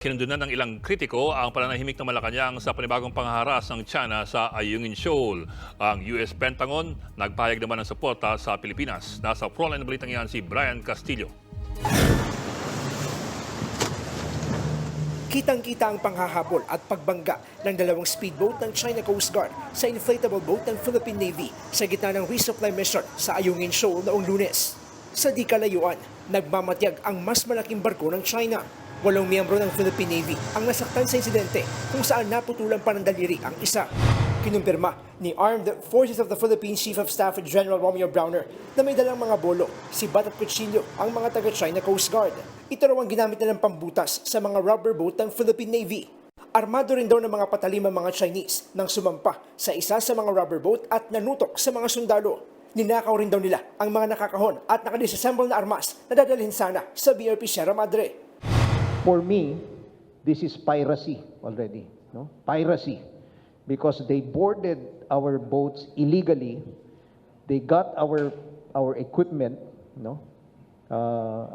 Kinundunan ng ilang kritiko ang pananahimik ng Malacanang sa panibagong pangharas ng China sa Ayungin Shoal. Ang US Pentagon nagpahayag naman ng suporta sa Pilipinas. Nasa frontline ng balitang yan si Brian Castillo. Kitang-kita ang panghahabol at pagbangga ng dalawang speedboat ng China Coast Guard sa inflatable boat ng Philippine Navy sa gitna ng resupply mission sa Ayungin Shoal noong lunes. Sa di kalayuan, nagmamatyag ang mas malaking barko ng China. Walong miyembro ng Philippine Navy ang nasaktan sa insidente kung saan naputulan pa ng daliri ang isa. Kinumpirma ni Armed Forces of the Philippines Chief of Staff General Romeo Browner na may dalang mga bolo, sibat at kutsilyo ang mga taga-China Coast Guard. Ito raw ang ginamit nilang pambutas sa mga rubber boat ng Philippine Navy. Armado rin daw ng mga patalim ang mga Chinese nang sumampa sa isa sa mga rubber boat at nanutok sa mga sundalo. Ninakaw rin daw nila ang mga nakakahon at nakadisassemble na armas na dadalhin sana sa BRP Sierra Madre. For me, this is piracy already, no? Piracy. Because they boarded our boats illegally, they got our our equipment, no? Uh,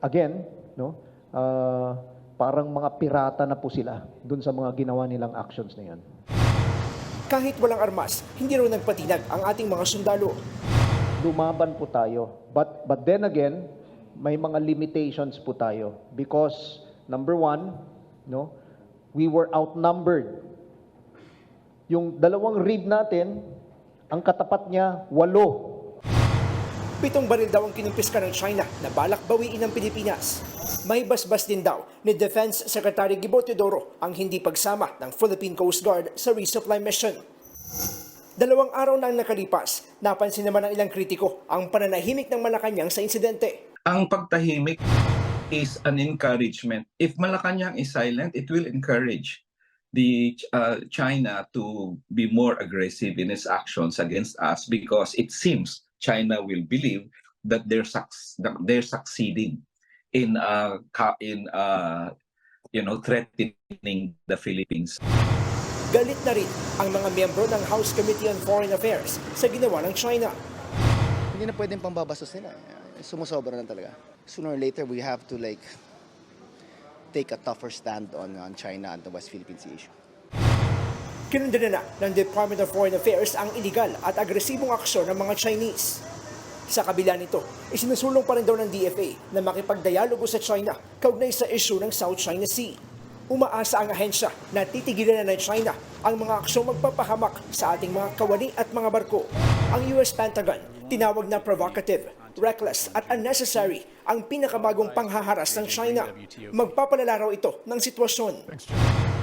again, no? Uh, parang mga pirata na po sila dun sa mga ginawa nilang actions na yan. Kahit walang armas, hindi raw nagpatinag ang ating mga sundalo. lumaban po tayo. But, but then again, may mga limitations po tayo. Because, number one, no, we were outnumbered. Yung dalawang rib natin, ang katapat niya, walo. Pitong baril daw ang kinumpiska ng China na balak bawiin ng Pilipinas. May basbas din daw ni Defense Secretary Gibo Teodoro ang hindi pagsama ng Philippine Coast Guard sa resupply mission. Dalawang araw na ang nakalipas, napansin naman ng ilang kritiko ang pananahimik ng Malacanang sa insidente. Ang pagtahimik is an encouragement. If Malacanang is silent, it will encourage the uh, China to be more aggressive in its actions against us because it seems China will believe that they're that they're succeeding in uh, in uh, you know threatening the Philippines. Galit na rin ang mga miyembro ng House Committee on Foreign Affairs sa ginawa ng China. Hindi na pwedeng pambabastos nila. Sumusobra na talaga. Sooner or later, we have to like take a tougher stand on, on China and the West Philippine Sea issue. Kinundina na ng Department of Foreign Affairs ang iligal at agresibong aksyon ng mga Chinese. Sa kabila nito, isinusulong pa rin daw ng DFA na makipagdialogo sa China kaugnay sa issue ng South China Sea. Umaasa ang ahensya na titigilan na ng China ang mga aksyong magpapahamak sa ating mga kawani at mga barko. Ang US Pentagon tinawag na provocative, reckless at unnecessary ang pinakamagong panghaharas ng China. Magpapalala raw ito ng sitwasyon.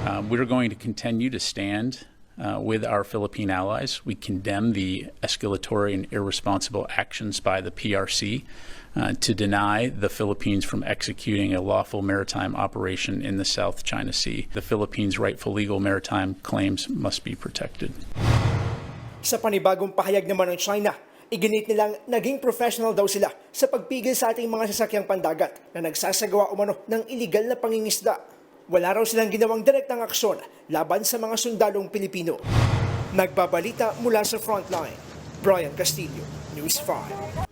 Um, we're going to continue to stand uh, with our Philippine allies. We condemn the escalatory and irresponsible actions by the PRC uh, to deny the Philippines from executing a lawful maritime operation in the South China Sea. The Philippines' rightful legal maritime claims must be protected. Sa panibagong pahayag naman ng China, iginit nilang naging professional daw sila sa pagpigil sa ating mga sasakyang pandagat na nagsasagawa umano ng iligal na pangingisda. Wala raw silang ginawang direktang aksyon laban sa mga sundalong Pilipino. Nagbabalita mula sa frontline, Brian Castillo, News 5.